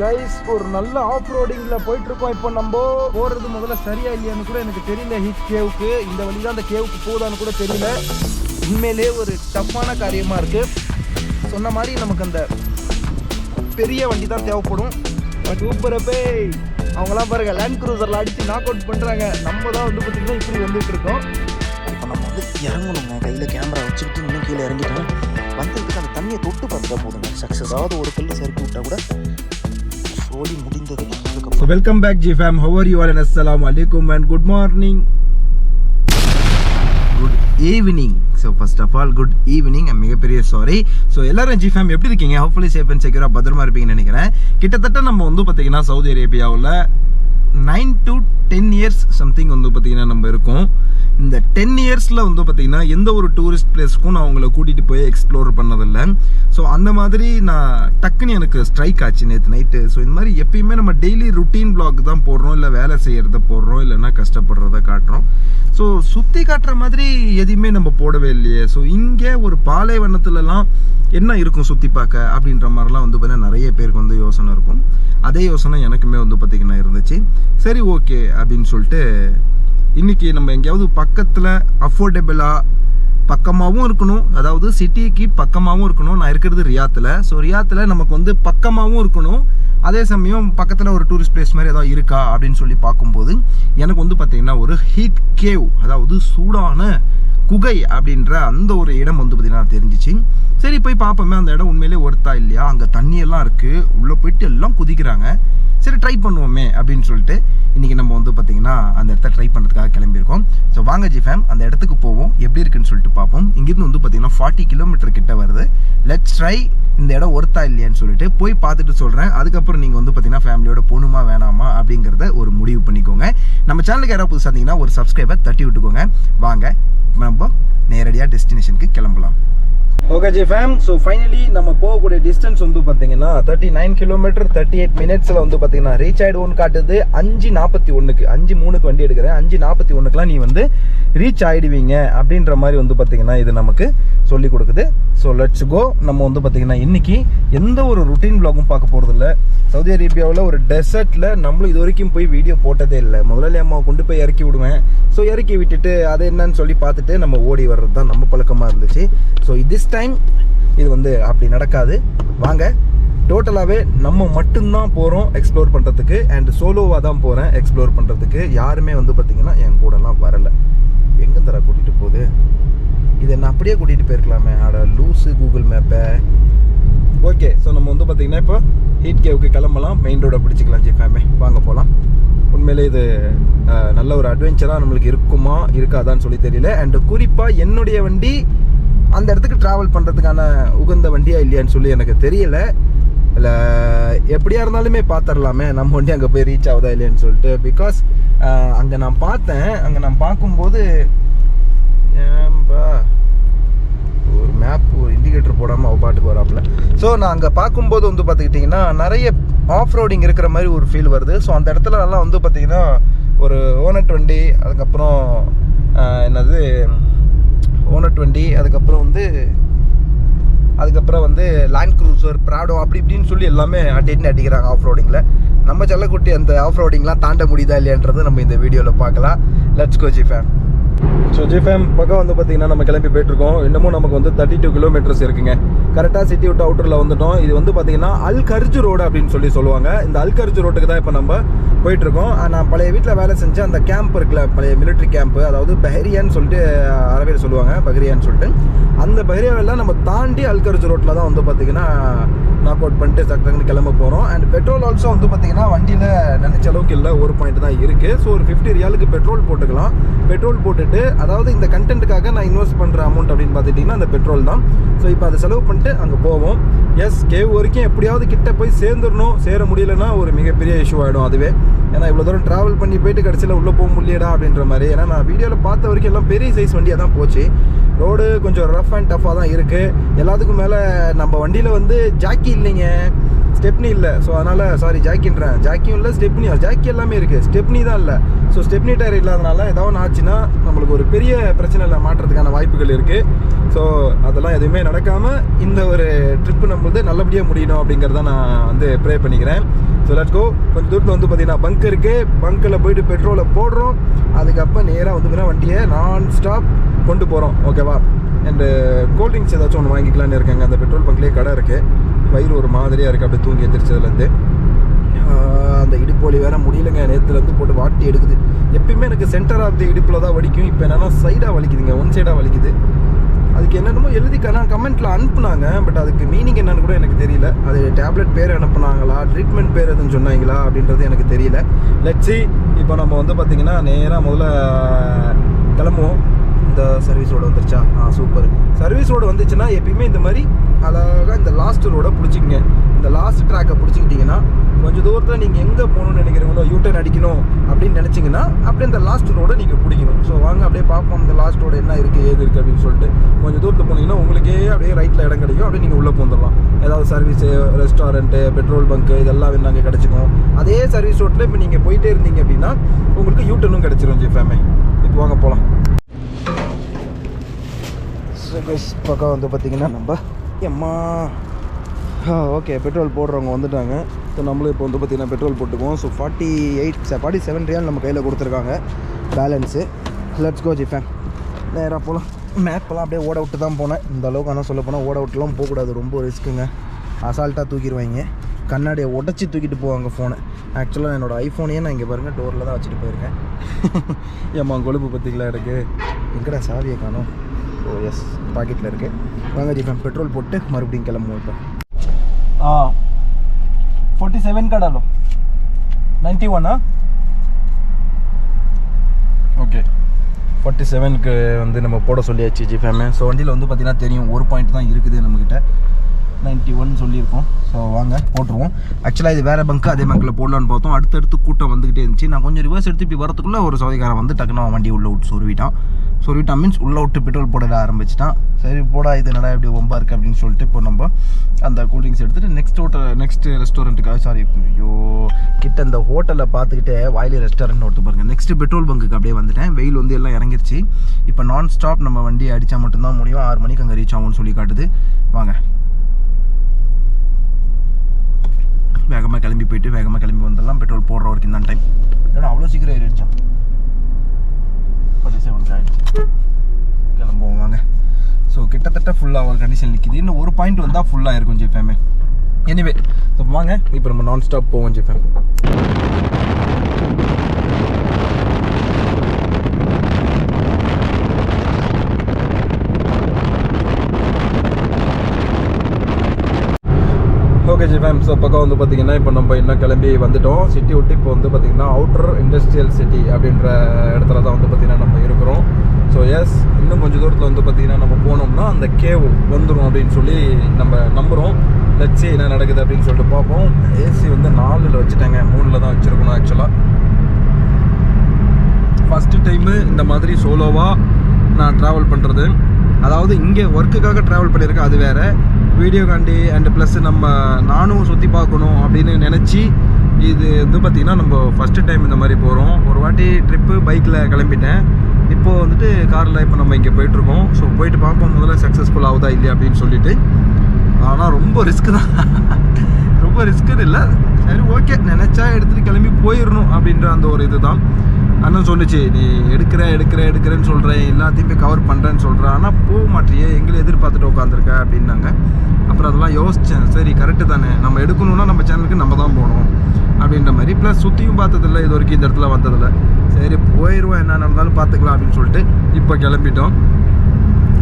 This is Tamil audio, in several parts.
கைஸ் ஒரு நல்ல ஆஃப் ரோடிங்கில் போயிட்டு இருக்கோம் இப்போ நம்ம போகிறது முதல்ல சரியா இல்லையான்னு கூட எனக்கு தெரியல. ஹிட் கேவுக்கு இந்த வழி தான் அந்த கேவுக்கு போகுதான்னு கூட தெரியல. உண்மையிலே ஒரு டஃப்பான காரியமாக இருக்குது சொன்ன மாதிரி நமக்கு அந்த பெரிய வண்டி தான் தேவைப்படும் பட் பே அவங்களாம் பாருங்க லேண்ட் க்ரூசரில் அடித்து நாக் அவுட் பண்ணுறாங்க நம்ம தான் வந்து பார்த்திங்கன்னா இப்படி வந்துட்டு இருக்கோம். இப்போ நம்ம வந்து இறங்கணுங்க. கையில் கேமரா வச்சுக்கிட்டு இன்னும் கீழே இறங்கிட்டோம் வந்ததுக்கு அந்த தண்ணியை தொட்டு பார்த்தா போதுங்க. சக்ஸஸ் ஆகாத ஒரு கல் சறுக்கி விட்டா கூட சோழி முடிந்தது welcome back G fam how are you all and அஸ்ஸலாம் அலைக்கும் and good morning good evening so first of all good evening மிகப்பெரிய சாரி ஸோ எல்லாரும் ஜி ஃபேம் எப்படி இருக்கீங்க? ஹோப்ஃபுல்லி சேஃப் அண்ட் செக்யூராக பத்திரமா இருப்பீங்கன்னு நினைக்கிறேன். கிட்டத்தட்ட நம்ம வந்து பார்த்தீங்கன்னா சவுதி அரேபியாவில் nine to ten years something வந்து பார்த்தீங்கன்னா நம்ம இருக்கோம். இந்த டென் இயர்ஸில் வந்து பார்த்திங்கன்னா எந்த ஒரு டூரிஸ்ட் பிளேஸ்க்கும் நான் உங்களை கூட்டிகிட்டு போய் எக்ஸ்ப்ளோர் பண்ணதில்லை. ஸோ அந்த மாதிரி நான் டக்குன்னு எனக்கு ஸ்ட்ரைக் ஆச்சு நேற்று நைட்டு ஸோ இந்த மாதிரி எப்பயுமே நம்ம டெய்லி ருட்டீன் பிளாக் தான் போடுறோம் இல்லை வேலை செய்கிறத போடுறோம் இல்லைன்னா கஷ்டப்படுறத காட்டுறோம். ஸோ சுற்றி காட்டுற மாதிரி எதையுமே நம்ம போடவே இல்லையே. ஸோ இங்கே ஒரு பாலைவனத்துலலாம் என்ன இருக்கும் சுற்றி பார்க்க அப்படின்ற மாதிரிலாம் வந்து பார்த்தீங்கன்னா நிறைய பேருக்கு வந்து யோசனை இருக்கும். அதே யோசனை எனக்குமே வந்து பார்த்திங்கன்னா இருந்துச்சு. சரி ஓகே அப்படின்னு சொல்லிட்டு இன்றைக்கி நம்ம எங்கேயாவது பக்கத்தில் அஃபோர்டபுளாக பக்கமாகவும் இருக்கணும். அதாவது சிட்டிக்கு பக்கமாகவும் இருக்கணும். நான் இருக்கிறது ரியாத்தில். ஸோ ரியாத்தில் நமக்கு வந்து பக்கமாகவும் இருக்கணும். அதே சமயம் பக்கத்தில் ஒரு டூரிஸ்ட் பிளேஸ் மாதிரி ஏதாவது இருக்கா அப்படின்னு சொல்லி பார்க்கும்போது எனக்கு வந்து பார்த்திங்கன்னா ஒரு ஹீட் கேவ் அதாவது சூடான குகை அப்படின்ற அந்த ஒரு இடம் வந்து பார்த்திங்கன்னா தெரிஞ்சிச்சு. சரி போய் பார்ப்போமே அந்த இடம் உண்மையிலே ஒருத்தா இல்லையா? அங்கே தண்ணியெல்லாம் இருக்குது உள்ளே போயிட்டு எல்லாம் குதிக்கிறாங்க. சரி ட்ரை பண்ணுவோமே அப்படின்னு சொல்லிட்டு இன்றைக்கி நம்ம வந்து பார்த்திங்கன்னா அந்த இடத்த ட்ரை பண்ணுறதுக்காக கிளம்பியிருக்கோம். ஸோ வாங்க ஜி ஃபேம் அந்த இடத்துக்கு போவோம். எப்படி இருக்குன்னு சொல்லிட்டு பார்ப்போம். இங்கேருந்து வந்து பார்த்திங்கன்னா ஃபார்ட்டி கிலோமீட்டர் கிட்ட வருது. லெட்ஸ் ட்ரை இந்த இடம் ஒருத்தா இல்லையான்னு சொல்லிட்டு போய் பார்த்துட்டு சொல்கிறேன் அதுக்கப்புறம் நீங்கள் வந்து பார்த்தீங்கன்னா ஃபேமிலியோட போகணுமா வேணாமா அப்படிங்கிறத ஒரு முடிவு பண்ணிக்கோங்க. நம்ம சேனலுக்கு யாராவது புதுசாக இருந்தீங்கன்னா ஒரு சப்ஸ்கிரைபர் தட்டி விட்டுக்கோங்க. வாங்க நம்ம நேரடியாக டெஸ்டினேஷனுக்கு கிளம்பலாம். Okay G fam so finally நம்ம போகக்கூடிய டிஸ்டன்ஸ் வந்து பார்த்தீங்கன்னா thirty nine kilometre thirty eight மினிட்ஸில் வந்து பார்த்தீங்கன்னா ரீச் ஆகிடுவோன்னு காட்டுது. அஞ்சு நாற்பத்தி ஒன்றுக்கு அஞ்சு மூணுக்கு வண்டி எடுக்கிறேன். அஞ்சு நாற்பத்தி ஒன்றுக்குலாம் நீ வந்து ரீச் ஆகிடுவீங்க அப்படின்ற மாதிரி வந்து பார்த்தீங்கன்னா இது நமக்கு சொல்லி கொடுக்குது. ஸோ லெட்ஸ் கோ நம்ம வந்து பார்த்தீங்கன்னா இன்றைக்கி எந்த ஒரு ருட்டீன் vlogகும் பார்க்க போகிறதில்ல சவுதி அரேபியாவில் ஒரு டெசர்ட்டில் நம்மளும் இது வரைக்கும் போய் வீடியோ போட்டதே இல்லை. முதலாளி அம்மாவை கொண்டு போய் இறக்கி விடுவேன். ஸோ இறக்கி விட்டுட்டு அது என்னன்னு சொல்லி பார்த்துட்டு நம்ம ஓடி வர்றது தான் நம்ம பழக்கமாக இருந்துச்சு. ஸோ திஸ் டைம் இது வந்து அப்படி நடக்காது. வாங்க டோட்டலாகவே நம்ம மட்டும்தான் போகிறோம் எக்ஸ்ப்ளோர் பண்ணுறதுக்கு அண்ட் சோலோவாக தான் போகிறேன் எக்ஸ்ப்ளோர் பண்ணுறதுக்கு யாருமே வந்து பார்த்திங்கன்னா என் கூடலாம் வரலை. எங்கே தர கூட்டிகிட்டு போகுது? இதை நான் அப்படியே கூட்டிகிட்டு போயிருக்கலாமே. அட லூஸு கூகுள் மேப்பை. ஓகே ஸோ நம்ம வந்து பார்த்திங்கன்னா இப்போ ஹீட் கேவுக்கு கிளம்பலாம். மெயின் ரோடை பிடிச்சிக்கலாம் ஜிஃபேமே வாங்க போகலாம் உண்மையிலே இது நல்ல ஒரு அட்வென்ச்சராக நம்மளுக்கு இருக்குமா இருக்காதான்னு சொல்லி தெரியல. அண்டு குறிப்பாக என்னுடைய வண்டி அந்த இடத்துக்கு ட்ராவல் பண்ணுறதுக்கான உகந்த வண்டியா இல்லையான்னு சொல்லி எனக்கு தெரியல. இல்லை எப்படியா இருந்தாலுமே பார்த்துடலாமே நம்ம வண்டி அங்கே போய் ரீச் ஆகுதா இல்லையான்னு சொல்லிட்டு. பிகாஸ் அங்கே நான் பார்த்தேன். அங்கே நான் பார்க்கும்போது ஏன்பா ஒரு மேப் ஒரு இண்டிகேட்டர் போடாமல் அவ பாட்டுக்கு வராப்பில். ஸோ நான் அங்கே பார்க்கும்போது வந்து பார்த்துக்கிட்டிங்கன்னா நிறைய ஆஃப் ரோடிங் இருக்கிற மாதிரி ஒரு ஃபீல் வருது. ஸோ அந்த இடத்துல வந்து பார்த்திங்கன்னா ஒரு ஓனட் வண்டி அதுக்கப்புறம் என்னது ஓனர் டுவெண்ட்டி அதுக்கப்புறம் வந்து அதுக்கப்புறம் வந்து லேண்ட் க்ரூசர் ப்ராடோ அப்படி இப்படின்னு சொல்லி எல்லாமே அடிட்டு அடிக்கிறாங்க ஆஃப் ரோடிங்கில் நம்ம செல்லக்குட்டி அந்த ஆஃப் ரோடிங்லாம் தாண்ட முடியுதா இல்லையான்றது நம்ம இந்த வீடியோவில் பார்க்கலாம். Let's go G fam so G fam பக்கம் வந்து பார்த்தீங்கன்னா நம்ம கிளம்பி போயிட்டுருக்கோம். இன்னமும் நமக்கு வந்து தேர்ட்டி டூ கிலோமீட்டர்ஸ் இருக்குங்க கரெக்டாக சிட்டி விட்டு அவுட்டரில் வந்துட்டோம். இது வந்து பார்த்தீங்கன்னா அல் கர்ஜு ரோடு அப்படின்னு சொல்லி சொல்லுவாங்க. இந்த அல் கர்ஜு ரோட்டுக்கு தான் இப்போ நம்ம போயிட்டுருக்கோம். நான் பழைய வீட்டில் வேலை செஞ்ச அந்த கேம்ப் இருக்குல்ல பழைய மிலிட்ரி கேம்ப் அதாவது பஹரியான்னு சொல்லிட்டு அரபியில் சொல்லுவாங்க பஹரியான்னு சொல்லிட்டு. அந்த பஹரியாவெல்லாம் நம்ம தாண்டி அல் கர்ஜு ரோட்டில் தான் வந்து பார்த்தீங்கன்னா நாக் அவுட் பண்ணிட்டு டக்கு டக்குன்னு கிளம்ப போகிறோம் அண்ட் பெட்ரோல் ஆல்சோ வந்து பார்த்தீங்கன்னா வண்டியில் நினச்ச அளவுக்கு இல்லை ஒரு பாயிண்ட் தான் இருக்குது ஸோ ஒரு ஃபிஃப்டி ரியாலுக்கு பெட்ரோல் போட்டுக்கலாம். பெட்ரோல் போட்டுட்டு அதாவது இந்த கண்டென்ட்டுக்காக நான் இன்வெஸ்ட் பண்ணுற அமௌண்ட் அப்படின்னு பார்த்துட்டிங்கன்னா அந்த பெட்ரோல் தான். ஸோ இப்போ அதை செலவு பண்ணிட்டு அங்கே போவோம். எஸ் கேவ் வரைக்கும் எப்படியாவது கிட்ட போய் சேர்ந்துடணும். சேர முடியலன்னா ஒரு மிகப்பெரிய இஷ்யூ ஆகிடும் அதுவே. ஏன்னா இவ்வளோ தூரம் ட்ராவல் பண்ணி போயிட்டு கடைசியில் உள்ளே போக முடியலடா அப்படின்ற மாதிரி. ஏன்னா நான் வீடியோவில் பார்த்த வரைக்கும் எல்லாம் பெரிய சைஸ் வண்டியாக தான் போச்சு. ரோடு கொஞ்சம் ரஃப் அண்ட் டஃப்பாக தான் இருக்குது எல்லாத்துக்கும் மேலே நம்ம வண்டியில் வந்து ஜாக்கி இல்லைங்க. ஸ்டெப்னி இல்லை. ஸோ அதனால் சாரி ஜாக்கின்றேன். ஜாக்கியும் இல்லை ஸ்டெப்னி ஜாக்கி எல்லாமே இருக்குது ஸ்டெப்னி தான் இல்லை. ஸோ ஸ்டெப்னி டயர் இல்லாதனால ஏதாவது ஒன்று ஆச்சுன்னா நம்மளுக்கு ஒரு பெரிய பிரச்சனையில் மாட்டுறதுக்கான வாய்ப்புகள் இருக்குது ஸோ அதெல்லாம் எதுவுமே நடக்காமல் இந்த ஒரு ட்ரிப்பு நம்மளது நல்லபடியாக முடியணும் அப்படிங்கிறத நான் வந்து ப்ரே பண்ணிக்கிறேன். ஸோ லட்கோ கோ கொஞ்சம் தூரத்தில் வந்து பார்த்தீங்கன்னா பங்க் இருக்குது பங்க்கில் போயிட்டு பெட்ரோலை போடுறோம். அதுக்கப்புறம் நேராக வந்து வண்டியை நான் ஸ்டாப் கொண்டு போகிறோம் ஓகேவா அண்டு கூல்ட்ரிங்க்ஸ் ஏதாச்சும் ஒன்று வாங்கிக்கலான்னு இருக்கேங்க. அந்த பெட்ரோல் பங்க்லேயே கடை இருக்குது வயிறு ஒரு மாதிரியாக இருக்குது அப்படியே தூங்கி எந்திரிச்சதுலேருந்து. அந்த இடுப்பு வலி வேற முடியலங்க. நேற்றுலேருந்து போட்டு வாட்டி எடுக்குது. எப்பயுமே எனக்கு சென்டர் ஆஃப் தி இடுப்பில் தான் வலிக்கும். இப்போ என்னென்னா சைடாக வலிக்குதுங்க. ஒன் சைடாக வலிக்குது. அதுக்கு என்னென்னமோ எழுதி நான் கமெண்ட்டில் அனுப்புனாங்க. பட் அதுக்கு மீனிங் என்னன்னு கூட எனக்கு தெரியல. அது டேப்லெட் பேர் அனுப்புனாங்களா? ட்ரீட்மெண்ட் பேர் எதுவும் சொன்னாங்களா? அப்படின்றது எனக்கு தெரியல. லட்சி இப்போ நம்ம வந்து பார்த்திங்கன்னா நேராக முதல்ல கிளம்புவோம். இந்த சர்வீஸ் ரோடு வந்துருச்சா? ஆ சூப்பர் சர்வீஸ் ரோடு வந்துச்சுன்னா எப்பயுமே இந்த மாதிரி அழகாக இந்த லாஸ்ட் ரோடை பிடிச்சிக்கங்க. இந்த லாஸ்ட் ட்ராக்கை பிடிச்சிக்கிட்டிங்கன்னா கொஞ்சம் தூரத்தில் நீங்கள் எங்கே போகணும்னு நினைக்கிறீங்களோ யூட்டர்ன் அடிக்கணும் அப்படின்னு நினச்சிங்கன்னா அப்படியே இந்த லாஸ்ட் ரோடை நீங்கள் பிடிக்கணும். ஸோ வாங்க அப்படியே பார்ப்போம் இந்த லாஸ்ட் ரோடு என்ன இருக்குது ஏது இருக்குது அப்படின்னு சொல்லிட்டு. கொஞ்சம் தூரத்தில் போனீங்கன்னா உங்களுக்கே அப்படியே ரைட்டில் இடம் கிடைக்கும். அப்படியே நீங்கள் உள்ளே போந்துடலாம். ஏதாவது சர்வீஸு ரெஸ்டாரண்ட்டு பெட்ரோல் பங்க்கு இதெல்லாம் நாங்கள் கிடச்சிக்கும். அதே சர்வீஸ் ரோட்டில் இப்போ நீங்கள் போயிட்டே இருந்தீங்க அப்படின்னா உங்களுக்கு யூட்டர்னும் கிடச்சிரும் ஜிஃபேமே இப்போ வாங்க போகலாம் ஸோ பக்கம் வந்து பார்த்தீங்கன்னா நம்ம எம்மா ஓகே பெட்ரோல் போடுறவங்க வந்துட்டாங்க. ஸோ நம்மளும் இப்போ வந்து பார்த்தீங்கன்னா பெட்ரோல் போட்டுக்குவோம். So forty eight forty seven riyal நம்ம கையில் கொடுத்துருக்காங்க. பேலன்ஸு லெட்ஸ் கோ ஜிஃபேன் நேராக போகலாம் மேப்பெல்லாம் அப்படியே ஓட விட்டு தான் போனேன். இந்த அளவுக்கு ஆனால் சொல்ல போனால் ஓட விட்டுலாம் போகக்கூடாது. ரொம்ப ரிஸ்க்குங்க அசால்ட்டாக தூக்கிடுவாங்க. கண்ணாடியை உடச்சி தூக்கிட்டு போவாங்க ஃபோனை ஆக்சுவலாக என்னோடய ஐஃபோனையே நான் இங்கே பாருங்கள் டோரில் தான் வச்சுட்டு போயிருக்கேன். ஏம்மா கொழுப்பு பற்றிங்களா எனக்கு எங்கடா சாவியை காணும்? ஓ oh, எஸ் பாக்கெட்டில் இருக்குது வாங்க ஜிஃபம் பெட்ரோல் போட்டு மறுபடியும் கிளம்புவோம் இப்போ. ஆ ஃபோர்ட்டி செவன் கடலோ? நைன்ட்டி ஒன்னா ஓகே ஃபார்ட்டி செவனுக்கு வந்து நம்ம போட சொல்லியாச்சு ஜிஃபேமே ஸோ வண்டியில் வந்து பார்த்திங்கன்னா தெரியும் ஒரு பாயிண்ட் தான் இருக்குது நம்மக்கிட்ட நைன்ட்டி ஒன் சொல்லியிருக்கோம். ஸோ வாங்க போட்டுருவோம். ஆக்சுவலாக இது வேறு பங்க்கு அதே பங்க்கில் போடலான்னு பார்த்தோம். அடுத்தடுத்து கூட்டம் வந்துக்கிட்டே இருந்துச்சு. நான் கொஞ்சம் ரிவர்ஸ் எடுத்து இப்படி வரத்துக்குள்ளே ஒரு சோதிக்காரன் வந்து டக்குன்னு வண்டி உள்ள விட்டு சொருவிட்டான். சொருவிட்டான் மீன்ஸ் உள்ளே விட்டு பெட்ரோல் போட ஆரம்பிச்சிட்டான். சரி போடா இது என்னடா இப்படி ஒம்பா இருக்குது அப்படின்னு சொல்லிட்டு இப்போ நம்ம அந்த கூல்ட்ரிங்க்ஸ் எடுத்துகிட்டு நெக்ஸ்ட் ஹோட்டல் நெக்ஸ்ட் ரெஸ்டாரண்ட்டுக்காக சாரி ஐயோ கிட்ட அந்த ஹோட்டலை பார்த்துக்கிட்டே வாயிலி ரெஸ்டாரண்ட் ஒருத்து பாருங்கள் நெக்ஸ்ட் பெட்ரோல் பங்குக்கு அப்படியே வந்துட்டேன். வெயில் வந்து எல்லாம் இறங்கிருச்சு. இப்போ நான் ஸ்டாப் நம்ம வண்டியை அடித்தா மட்டும்தான் முடியும். ஆறு மணிக்கு அங்கே ரீச் ஆகும்னு சொல்லி காட்டுது. வாங்க. வேகமாக கிளம்பி போயிட்டு வேகமாக கிளம்பி வந்துடலாம் பெட்ரோல் போடுற வரைக்கும் தான் டைம் ஏன்னா அவ்வளோ சீக்கிரம் ஏறிடுச்சான் ஃபார்ட்டி செவன் ஆயிடுச்சு. கிளம்புவோம் வாங்க. ஸோ கிட்டத்தட்ட ஃபுல்லாக ஒரு கண்டிஷன் நிற்கிது இன்னும் ஒரு பாயிண்ட் வந்தால் ஃபுல்லாக இருக்கும் ஜிஃபேமே எனிவே ஸோ வாங்க. இப்போ நம்ம நான் ஸ்டாப் போவோம் ஜிஃபேம் ஓகே மேம் ஸோ பக்கம் வந்து பார்த்தீங்கன்னா இப்போ நம்ம இன்னும் கிளம்பி வந்துட்டோம். சிட்டி விட்டு இப்போ வந்து பார்த்திங்கன்னா அவுட்டர் இண்டஸ்ட்ரியல் சிட்டி அப்படின்ற இடத்துல தான் வந்து பார்த்திங்கன்னா நம்ம இருக்கிறோம். ஸோ எஸ் இன்னும் கொஞ்சம் தூரத்தில் வந்து பார்த்தீங்கன்னா நம்ம போனோம்னா அந்த கேவ் வந்துடும் அப்படின்னு சொல்லி நம்ம நம்புகிறோம் லட்சி என்ன நடக்குது அப்படின்னு சொல்லிட்டு பார்ப்போம். ஏசி வந்து நாலில் வச்சுட்டாங்க. மூணில் தான் வச்சுருக்கணும் ஆக்சுவலாக ஃபஸ்ட்டு டைமு இந்த மாதிரி சோலோவாக நான் ட்ராவல் பண்ணுறது அதாவது இங்கே ஒர்க்குக்காக ட்ராவல் பண்ணியிருக்கேன் அது வேறு. வீடியோ காண்டி அண்ட் ப்ளஸ் நம்ம நானும் சுற்றி பார்க்கணும் அப்படின்னு நினச்சி இது வந்து பார்த்திங்கன்னா நம்ம ஃபஸ்ட்டு டைம் இந்த மாதிரி போகிறோம் ஒரு வாட்டி ட்ரிப்பு பைக்கில் கிளம்பிட்டேன். இப்போது வந்துட்டு காரில் இப்போ நம்ம இங்கே போயிட்டுருக்கோம். ஸோ போயிட்டு பார்ப்போம் முதல்ல சக்ஸஸ்ஃபுல் ஆகுதா இல்லையா அப்படின்னு சொல்லிட்டு. ஆனால் ரொம்ப ரிஸ்க்கு தான். ரொம்ப ரிஸ்க்குன்னு இல்லை. சரி ஓகே நினச்சா எடுத்துகிட்டு கிளம்பி போயிடணும் அப்படின்ற அந்த ஒரு இதுதான். அண்ணன் சொல்லிச்சு நீ எடுக்கிற எடுக்கிற எடுக்கிறேன்னு சொல்கிறேன் எல்லாத்தையும் போய் கவர் பண்ணுறேன்னு சொல்கிறேன் ஆனால் போக மாட்டியே எங்களை எதிர்பார்த்துட்டு உட்காந்துருக்க அப்படின்னாங்க. அப்புறம் அதெல்லாம் யோசித்தேன் சரி கரெக்டு தானே. நம்ம எடுக்கணும்னா நம்ம சேனலுக்கு நம்ம தான் போகணும் அப்படின்ற மாதிரி. ப்ளஸ் சுற்றியும் பார்த்ததில்ல இது வரைக்கும் இந்த இடத்துல வந்ததில்ல. சரி போயிடுவோம் என்ன நடந்தாலும் பார்த்துக்கலாம் அப்படின்னு சொல்லிட்டு இப்போ கிளம்பிட்டோம்.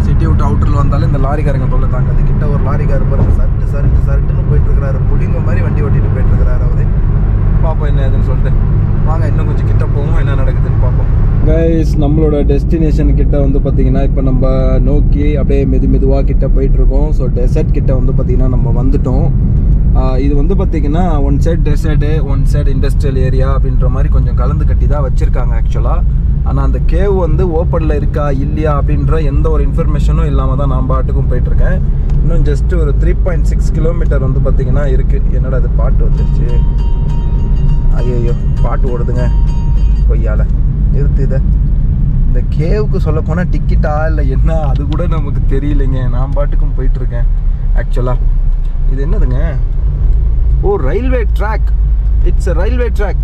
சிட்டி விட்டு அவுட்டரில் வந்தாலும் இந்த லாரிக்காரங்க தொல்லை தாங்காது. கிட்ட ஒரு லாரிக்காரர் பாருங்க சரட்டு சரட்டு சரட்டுன்னு போயிட்டு இருக்கிறாரு புடிங்க மாதிரி வண்டி ஓட்டிட்டு போயிட்டு இருக்கிறாரு அவரு. பார்ப்போம் என்ன ஏதுன்னு சொல்லிட்டு. வாங்க இன்னும் கொஞ்சம் கிட்ட போவோம் என்ன நடக்குதுன்னு பார்ப்போம் கைஸ் நம்மளோட டெஸ்டினேஷன் கிட்ட வந்து பார்த்தீங்கன்னா இப்போ நம்ம நோக்கி அப்படியே மெது மெதுவாக கிட்ட போயிட்டு இருக்கோம் ஸோ டெசர்ட் கிட்ட வந்து பார்த்தீங்கன்னா நம்ம வந்துட்டோம். இது வந்து பார்த்தீங்கன்னா one side desert one side industrial area அப்படின்ற மாதிரி கொஞ்சம் கலந்து கட்டி தான் வச்சுருக்காங்க ஆக்சுவலாக ஆனால் அந்த கேவ் வந்து ஓப்பனில் இருக்கா இல்லையா அப்படின்ற எந்த ஒரு இன்ஃபர்மேஷனும் இல்லாமல் தான் நான் பாட்டுக்கும் போயிட்டுருக்கேன். இன்னும் ஜஸ்ட் ஒரு த்ரீ பாயிண்ட் சிக்ஸ் கிலோமீட்டர் வந்து பார்த்தீங்கன்னா இருக்குது என்னடா அது பாட்டு வந்துருச்சு? ஐயோ பாட்டு ஓடுதுங்க. கொய்யால நிறுத்து இதை. இந்த கேவுக்கு சொல்ல போனால் டிக்கெட்டா இல்லை என்ன? அது கூட நமக்கு தெரியலைங்க. நான் பாட்டுக்கும் போயிட்டுருக்கேன் ஆக்சுவலாக இது என்னதுங்க? ஓ railway track it's a railway track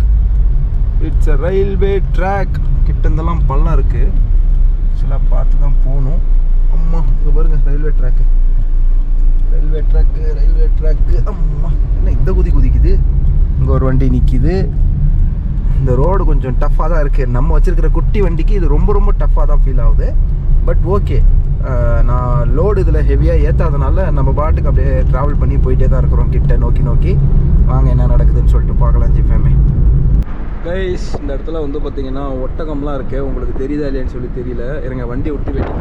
it's a railway track கிட்டந்தெல்லாம் பள்ளம் இருக்குது ஆக்சுவலாக பார்த்து தான் போகணும். அம்மா இங்கே பாருங்க railway track railway track railway track அம்மா என்ன இந்த குதி குதிக்குது? இங்கே ஒரு வண்டி நிற்கிது இந்த ரோடு கொஞ்சம் டஃப்பாக தான் இருக்குது நம்ம வச்சுருக்கிற குட்டி வண்டிக்கு இது ரொம்ப ரொம்ப டஃப்பாக தான் ஃபீல் ஆகுது. பட் ஓகே நான் லோடு இதில் ஹெவியாக ஏற்றாதனால நம்ம பாட்டுக்கு அப்படியே ட்ராவல் பண்ணி போயிட்டே தான் இருக்கிறோம் கிட்ட நோக்கி நோக்கி. வாங்க என்ன நடக்குதுன்னு சொல்லிட்டு பார்க்கலாம் ஜி ஃபேமே கைஸ் இந்த இடத்துல வந்து பார்த்தீங்கன்னா ஒட்டகம்லாம் இருக்குது உங்களுக்கு தெரியுதா இல்லையான்னு சொல்லி தெரியல. இருங்க வண்டி விட்டு வெட்டி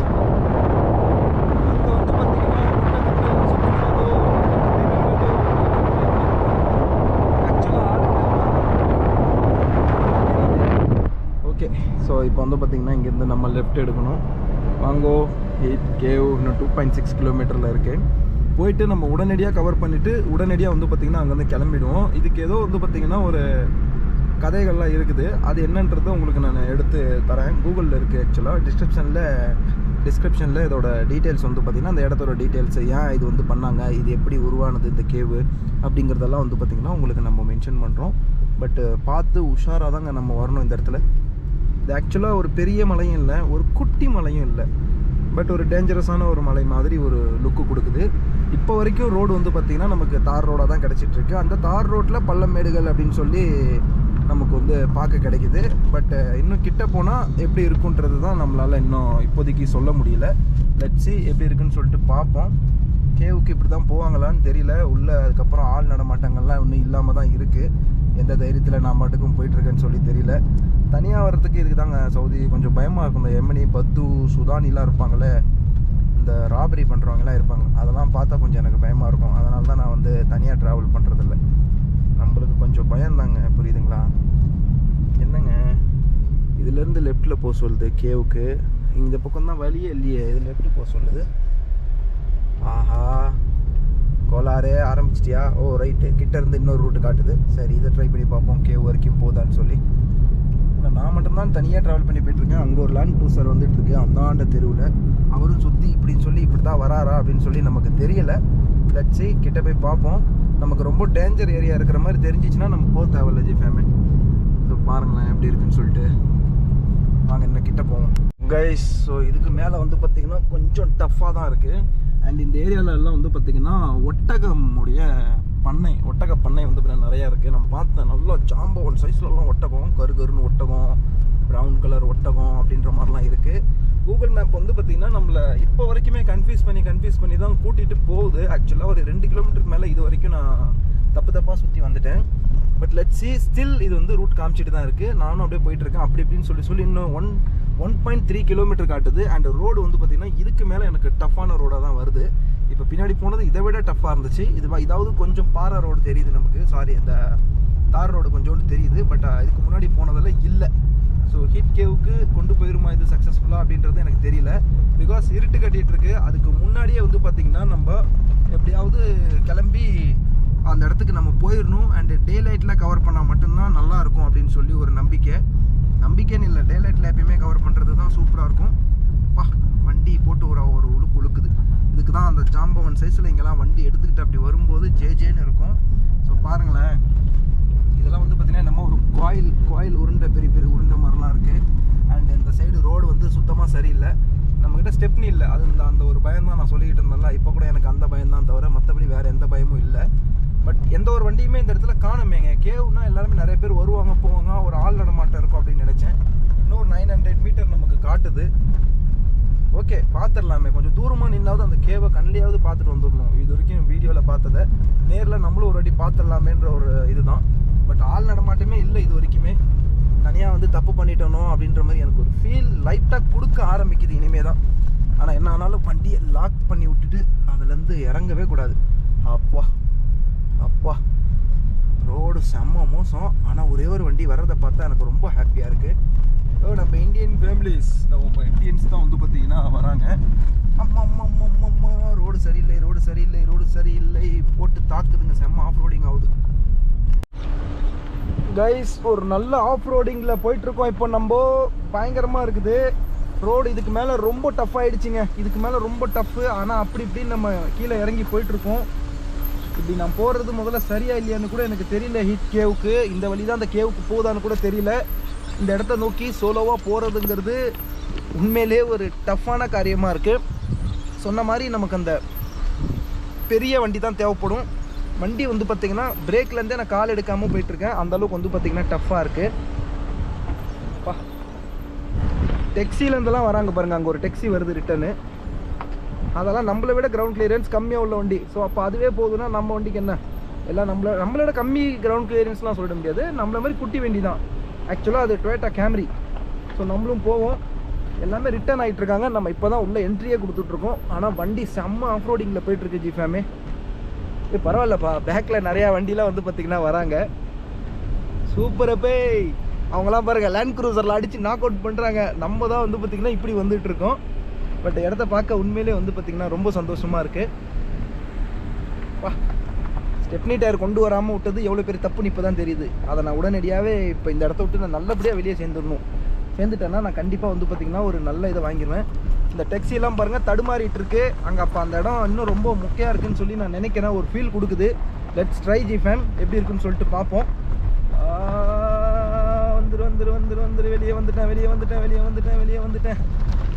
ஓகே ஸோ இப்போ வந்து பார்த்தீங்கன்னா இங்கேருந்து நம்ம லெஃப்ட் எடுக்கணும். வாங்கோ. எயிட் கேவ் இன்னும் டூ பாயிண்ட் சிக்ஸ் கிலோமீட்டரில் இருக்குது போயிட்டு நம்ம உடனடியாக கவர் பண்ணிவிட்டு உடனடியாக வந்து பார்த்திங்கன்னா அங்கேருந்து கிளம்பிடுவோம். இதுக்கு ஏதோ வந்து பார்த்திங்கன்னா ஒரு கதைகள்லாம் இருக்குது. அது என்னன்றதை உங்களுக்கு நான் எடுத்து தரேன். கூகுளில் இருக்குது ஆக்சுவலாக டிஸ்கிரிப்ஷனில் டிஸ்கிரிப்ஷனில் இதோட டீட்டெயில்ஸ் வந்து பார்த்திங்கன்னா அந்த இடத்தோட டீட்டெயில்ஸ் ஏன் இது வந்து பண்ணாங்க? இது எப்படி உருவானது இந்த கேவு அப்படிங்கிறதெல்லாம் வந்து பார்த்திங்கன்னா உங்களுக்கு நம்ம மென்ஷன் பண்ணுறோம் பட்டு பார்த்து உஷாராக தாங்க நம்ம வரணும் இந்த இடத்துல. இது ஆக்சுவலாக ஒரு பெரிய மலையும் இல்லை. ஒரு குட்டி மலையும் இல்லை. பட் ஒரு டேஞ்சரஸான ஒரு மலை மாதிரி ஒரு லுக்கு கொடுக்குது. இப்போ வரைக்கும் ரோடு வந்து பார்த்திங்கன்னா நமக்கு தார் ரோடாக தான் கிடச்சிட்ருக்கு. அந்த தார் ரோட்டில் பள்ளம் மேடுகள் அப்படின்னு சொல்லி நமக்கு வந்து பார்க்க கிடைக்குது. பட் இன்னும் கிட்ட போனால் எப்படி இருக்குன்றது தான் நம்மளால் இன்னும் இப்போதைக்கு சொல்ல முடியல. லட்சி எப்படி இருக்குன்னு சொல்லிட்டு பார்ப்போம். கேவுக்கு இப்படி தான் போவாங்களான்னு தெரியல. உள்ளே அதுக்கப்புறம் ஆள் நடமாட்டங்கள்லாம் இன்னும் இல்லாமல் தான் இருக்குது எந்த தைரியத்தில் நான் பாட்டுக்கும் போயிட்டுருக்கேன்னு சொல்லி தெரியல. தனியாக வர்றதுக்கு இதுக்கு தாங்க சவுதி கொஞ்சம் பயமாக இருக்கும். இந்த எம்எனி பத்து சுதானிலாம் இருப்பாங்களே இந்த ராபரி பண்ணுறவங்கலாம் இருப்பாங்க. அதெல்லாம் பார்த்தா கொஞ்சம் எனக்கு பயமாக இருக்கும். அதனால தான் நான் வந்து தனியாக ட்ராவல் பண்ணுறதில்ல நம்மளுக்கு கொஞ்சம் பயம்தாங்க புரியுதுங்களா? என்னங்க? இதுலேருந்து லெஃப்ட்டில் போக சொல்லுது கேவுக்கு. இந்த பக்கம் தான் வழியே இல்லையே. இது லெஃப்ட்டு போக சொல்லுது. ஆஹா. கோலாரே ஆரம்பிச்சிட்டியா? ஓ ரைட்டு கிட்டேருந்து இன்னொரு ரூட்டு காட்டுது. சரி இதை ட்ரை பண்ணி பார்ப்போம். கேவ் வரைக்கும் போதான்னு சொல்லி. நான் மட்டும்தான் தனியாக ட்ராவல் பண்ணி போயிட்டுருக்கேன். அங்கே ஒரு லேண்ட் க்ரூசர் வந்துட்டு இருக்கு அந்தாண்ட தெருவில். அவரும் சுற்றி இப்படின்னு சொல்லி இப்படி தான் வராரா அப்படின்னு சொல்லி நமக்கு தெரியலை. லட்சி கிட்ட போய் பார்ப்போம். நமக்கு ரொம்ப டேஞ்சர் ஏரியா இருக்கிற மாதிரி தெரிஞ்சிச்சுன்னா நம்ம போக தேவையில்ல ஜி ஃபேமிலி ஸோ பாருங்களேன் எப்படி இருக்குன்னு சொல்லிட்டு. நாங்கள் இன்னும் கிட்ட போவோம். கைஸ் ஸோ இதுக்கு மேலே வந்து பார்த்திங்கன்னா கொஞ்சம் டஃப்பாக தான் இருக்குது அண்ட் இந்த ஏரியாவிலலாம் வந்து பார்த்திங்கன்னா ஒட்டகமுடைய பண்ணை ஒட்டக பண்ணை வந்து பார்த்தீங்கன்னா நிறையா இருக்குது நம்ம பார்த்தேன் நல்லா ஜாம்பவன் சைஸ்லலாம் ஒட்டகம் கரு கருன்னு ஒட்டகம் ப்ரௌன் கலர் ஒட்டகம் அப்படின்ற மாதிரிலாம் இருக்குது கூகுள் மேப் வந்து பார்த்திங்கன்னா நம்மளை இப்போ வரைக்குமே கன்ஃபியூஸ் பண்ணி கன்ஃபியூஸ் பண்ணி தான் கூட்டிகிட்டு போகுது. ஆக்சுவலாக ஒரு ரெண்டு கிலோமீட்டருக்கு மேலே இது வரைக்கும் நான் தப்பு தப்பாக சுற்றி வந்துட்டேன். பட் லெட் சி ஸ்டில் இது வந்து ரூட் காமிச்சிட்டு தான் இருக்குது நானும் அப்படியே போயிட்டுருக்கேன் அப்படி இப்படின்னு சொல்லி சொல்லி இன்னும் one one point three kilometre காட்டுது. அண்ட் ரோடு வந்து பார்த்திங்கன்னா இதுக்கு மேலே எனக்கு டஃப்பான ரோடாக தான் வருது. இப்போ பின்னாடி போனது இதை விட டஃப்பாக இருந்துச்சு. இது இதாவது கொஞ்சம் பாறை ரோடு தெரியுது நமக்கு. சாரி அந்த தார் ரோடு கொஞ்சோண்டு தெரியுது. பட் இதுக்கு முன்னாடி போனதெல்லாம் இல்லை. ஸோ ஹீட் கேவுக்கு கொண்டு போயிருமா இது சக்ஸஸ்ஃபுல்லாக அப்படின்றது எனக்கு தெரியல. பிகாஸ் இருட்டு கட்டிகிட்டு இருக்கு. அதுக்கு முன்னாடியே வந்து பார்த்திங்கன்னா நம்ம எப்படியாவது கிளம்பி அந்த இடத்துக்கு நம்ம போயிடணும் அண்டு டே லைட்டில் கவர் பண்ணால் மட்டும்தான் நல்லா இருக்கும் அப்படின்னு சொல்லி ஒரு நம்பிக்கை. நம்பிக்கைன்னு இல்லை டே லைட்டில் எப்பயுமே கவர் பண்ணுறது தான் சூப்பராக இருக்கும். பா வண்டி போட்டு ஒரு ஒரு உழுக்கு உழுக்குது. இதுக்கு தான் அந்த ஜாம்பவன் சைஸில் இங்கெல்லாம் வண்டி எடுத்துக்கிட்டு அப்படி வரும்போது ஜே ஜேன்னு இருக்கும். ஸோ பாருங்களேன். இதெல்லாம் வந்து பார்த்திங்கன்னா நம்ம ஒரு கோயில் கோயில் உருண்டை பெரிய பெரிய உருண்டை மாதிரிலாம் இருக்குது அண்ட் இந்த சைடு ரோடு வந்து சுத்தமாக சரியில்லை. நம்மக்கிட்ட ஸ்டெப்னி இல்லை. அது இந்த அந்த ஒரு பயம் தான் நான் சொல்லிக்கிட்டு இருந்தேன்ல. இப்போ கூட எனக்கு அந்த பயம் தான் தவிர மற்றபடி வேறு எந்த பயமும் இல்லை. பட் எந்த ஒரு வண்டியுமே இந்த இடத்துல காணுமேங்க கேவ்னா எல்லாருமே நிறைய பேர் வருவாங்க போவாங்க. ஒரு ஆள் நடமாட்டம் இருக்கும் அப்படின்னு நினச்சேன். இன்னும் ஒரு நைன் ஹண்ட்ரட் மீட்டர் நமக்கு காட்டுது. ஓகே பார்த்துடலாமே. கொஞ்சம் தூரமாக நின்னாவது அந்த கேவை கண்ணிலையாவது பார்த்துட்டு வந்துடணும். இது வரைக்கும் வீடியோவில் பார்த்ததை. நேரில் நம்மளும் ஒரு வாட்டி பார்த்துடலாமேன்ற ஒரு இதுதான். பட் ஆள் நடமாட்டமே இல்லை இது வரைக்குமே. தனியாக வந்து தப்பு பண்ணிட்டனோ அப்படின்ற மாதிரி எனக்கு ஒரு ஃபீல் லைட்டாக கொடுக்க ஆரம்பிக்குது இனிமே தான் ஆனால் என்ன ஆனாலும் வண்டியை லாக் பண்ணி விட்டுட்டு அதுலேருந்து இறங்கவே கூடாது. அப்பா. அப்பா. ரோடு செம்ம மோசம். ஆனால் ஒரே ஒரு வண்டி வர்றதை பார்த்தா எனக்கு ரொம்ப ஹாப்பியாக இருக்குது நம்ம இந்தியன் ஃபேமிலிஸ் நம்ம இந்தியன்ஸ் தான் வந்து பார்த்தீங்கன்னா வராங்க. அம்மா அம்மா அம்மா அம்மா அம்மா. ரோடு சரியில்லை ரோடு சரியில்லை ரோடு சரியில்லை. போட்டு தாக்குதுங்க செம்ம ஆஃப் ரோடிங் ஆகுது. கைஸ் ஒரு நல்ல ஆஃப் ரோடிங்கில் போயிட்டுருக்கோம். இப்போ நம்ம பயங்கரமாக இருக்குது. ரோடு இதுக்கு மேலே ரொம்ப டஃப் ஆயிடுச்சுங்க. இதுக்கு மேலே ரொம்ப டஃப்பு ஆனால் அப்படி இப்படின்னு நம்ம கீழே இறங்கி போயிட்டுருக்கோம். இப்படி நான் போகிறது முதல்ல சரியா இல்லையான்னு கூட எனக்கு தெரியல ஹீட் கேவுக்கு இந்த வழி தான் அந்த கேவுக்கு போகுதான்னு கூட தெரியல. இந்த இடத்த நோக்கி சோலோவாக போகிறதுங்கிறது உண்மையிலே ஒரு டஃப்பான காரியமாக இருக்குது சொன்ன மாதிரி நமக்கு அந்த பெரிய வண்டி தான் தேவைப்படும். வண்டி வந்து பார்த்திங்கன்னா பிரேக்லேருந்தே நான் கால் எடுக்காமல் போயிட்டுருக்கேன். அந்தளவுக்கு வந்து பார்த்திங்கன்னா டஃப்பாக இருக்குது டெக்ஸிலேருந்துலாம் வராங்க பாருங்கள் அங்கே ஒரு டெக்ஸி வருது ரிட்டர்னு அதெல்லாம் நம்மளை விட கிரவுண்ட் கிளியரன்ஸ் கம்மியாக உள்ள வண்டி. ஸோ அப்போ அதுவே போகுதுன்னா நம்ம வண்டிக்கு என்ன? எல்லாம் நம்மள நம்மளோட கம்மி கிரவுண்ட் கிளியரன்ஸ்லாம் சொல்லிட முடியாது. நம்மள மாதிரி குட்டி வண்டி தான். ஆக்சுவலாக அது டொயேட்டா கேமரி ஸோ நம்மளும் போவோம். எல்லாமே ரிட்டர்ன் ஆகிட்டு இருக்காங்க. நம்ம இப்போ தான் உள்ள என்ட்ரியே கொடுத்துட்ருக்கோம் ஆனால் வண்டி செம்ம ஆஃப் ரோடிங்கில் போயிட்டுருக்கு ஜி ஃபேமே இது பரவாயில்லப்பா. பேக்கில் நிறையா வண்டிலாம் வந்து பார்த்திங்கன்னா வராங்க. சூப்பரப்பே அவங்களாம் பாருங்கள் லேண்ட் க்ரூசரில் அடித்து நாக் அவுட் பண்ணுறாங்க நம்ம தான் வந்து பார்த்திங்கன்னா இப்படி வந்துட்டுருக்கோம் பட் இடத்த பார்க்க உண்மையிலே வந்து பார்த்திங்கன்னா ரொம்ப சந்தோஷமாக இருக்குது வா ஸ்டெப்னி டயர் கொண்டு வராமல் விட்டது எவ்வளோ பெரிய தப்புன்னு இப்போ தான் தெரியுது. அதை நான் உடனடியாகவே இப்போ இந்த இடத்த விட்டு நான் நல்லபடியாக வெளியே சேர்ந்துடணும். சேர்ந்துட்டேன்னா நான் கண்டிப்பாக வந்து பார்த்திங்கன்னா ஒரு நல்ல இதை வாங்கிடுவேன் இந்த டெக்ஸிலாம் பாருங்கள் தடுமாறிட்டு இருக்கு. அங்கே அப்போ அந்த இடம் இன்னும் ரொம்ப முக்கியம் இருக்குன்னு சொல்லி நான் நினைக்கிறேன். ஒரு ஃபீல் கொடுக்குது. லெட்ஸ் ட்ரை ஜி ஃபேம் எப்படி இருக்குன்னு சொல்லிட்டு பார்ப்போம். வந்துடு வந்துரு வந்துரு வந்துரு வந்துரு. வெளியே வந்துட்டேன் வெளியே வந்துட்டேன் வெளியே வந்துட்டேன் வெளியே வந்துட்டேன்.